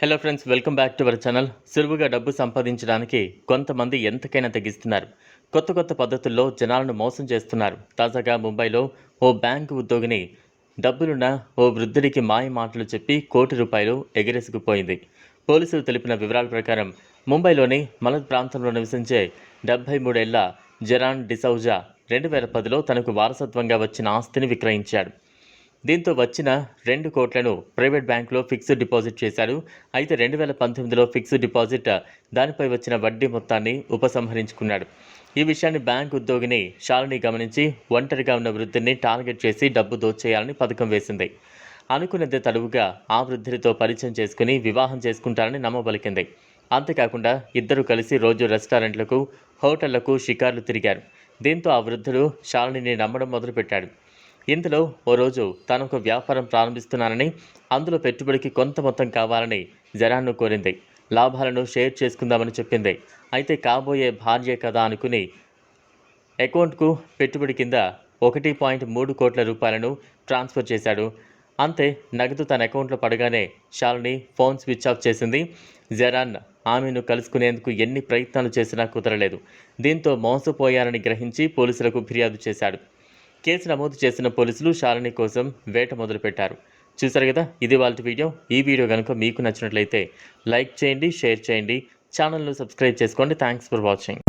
Hello friends welcome back to our channel సులువుగా డబ్బు సంపాదించడానికి కొంతమంది ఎంతకైనా తెగిస్తున్నారు. కొత్త కొత్త పద్ధతుల్లో జనాలను మోసం చేస్తున్నారు. తాజాగా ముంబైలో ఓ బ్యాంకు ఉద్యోగిని డబ్బులున్న ఓ వృద్ధుడికి మాయ మాటలు చెప్పి కోటి రూపాయలు ఎగిరేసుకుపోయింది. పోలీసులు తెలిపిన వివరాల ప్రకారం ముంబైలోని మలద్ ప్రాంతంలో నివసించే డెబ్బై మూడేళ్ళ జెరాన్ డిసౌజా రెండు వేల పదిలో తనకు వారసత్వంగా వచ్చిన ఆస్తిని విక్రయించాడు. దీంతో వచ్చిన రెండు కోట్లను ప్రైవేట్ బ్యాంకులో ఫిక్స్డ్ డిపాజిట్ చేశాడు. అయితే రెండు వేల పంతొమ్మిదిలో ఫిక్స్డ్ డిపాజిట్ దానిపై వచ్చిన వడ్డీ మొత్తాన్ని ఉపసంహరించుకున్నాడు. ఈ విషయాన్ని బ్యాంక్ ఉద్యోగిని శాలిని గమనించి ఒంటరిగా ఉన్న వృద్ధిని టార్గెట్ చేసి డబ్బు దోచేయాలని పథకం వేసింది. అనుకున్నదే తడువుగా ఆ వృద్ధుడితో పరిచయం చేసుకుని వివాహం చేసుకుంటారని నమ్మబలికింది. అంతేకాకుండా ఇద్దరు కలిసి రోజు రెస్టారెంట్లకు హోటళ్ళకు షికార్లు తిరిగారు. దీంతో ఆ వృద్ధుడు శాలినిని నమ్మడం మొదలుపెట్టాడు. ఇందులో ఓ రోజు తాను ఒక వ్యాపారం ప్రారంభిస్తున్నానని అందులో పెట్టుబడికి కొంత మొత్తం కావాలని జరాన్ను కోరింది. లాభాలను షేర్ చేసుకుందామని చెప్పింది. అయితే కాబోయే భార్య కదా అనుకుని అకౌంట్కు పెట్టుబడి కింద ఒకటి పాయింట్ మూడు కోట్ల రూపాయలను ట్రాన్స్ఫర్ చేశాడు. అంతే నగదు తన అకౌంట్లో పడగానే షాలిని ఫోన్ స్విచ్ ఆఫ్ చేసింది. జరాన్ ఆమెను కలుసుకునేందుకు ఎన్ని ప్రయత్నాలు చేసినా కుదరలేదు. దీంతో మోసపోయారని గ్రహించి పోలీసులకు ఫిర్యాదు చేశాడు. కేసు నమోదు చేసిన పోలీసులు శాలిని కోసం వేట మొదలుపెట్టారు. చూసారు కదా ఇది వాళ్ళ వీడియో. ఈ వీడియో కనుక మీకు నచ్చినట్లయితే లైక్ చేయండి షేర్ చేయండి. ఛానల్ను సబ్స్క్రైబ్ చేసుకోండి. Thanks for watching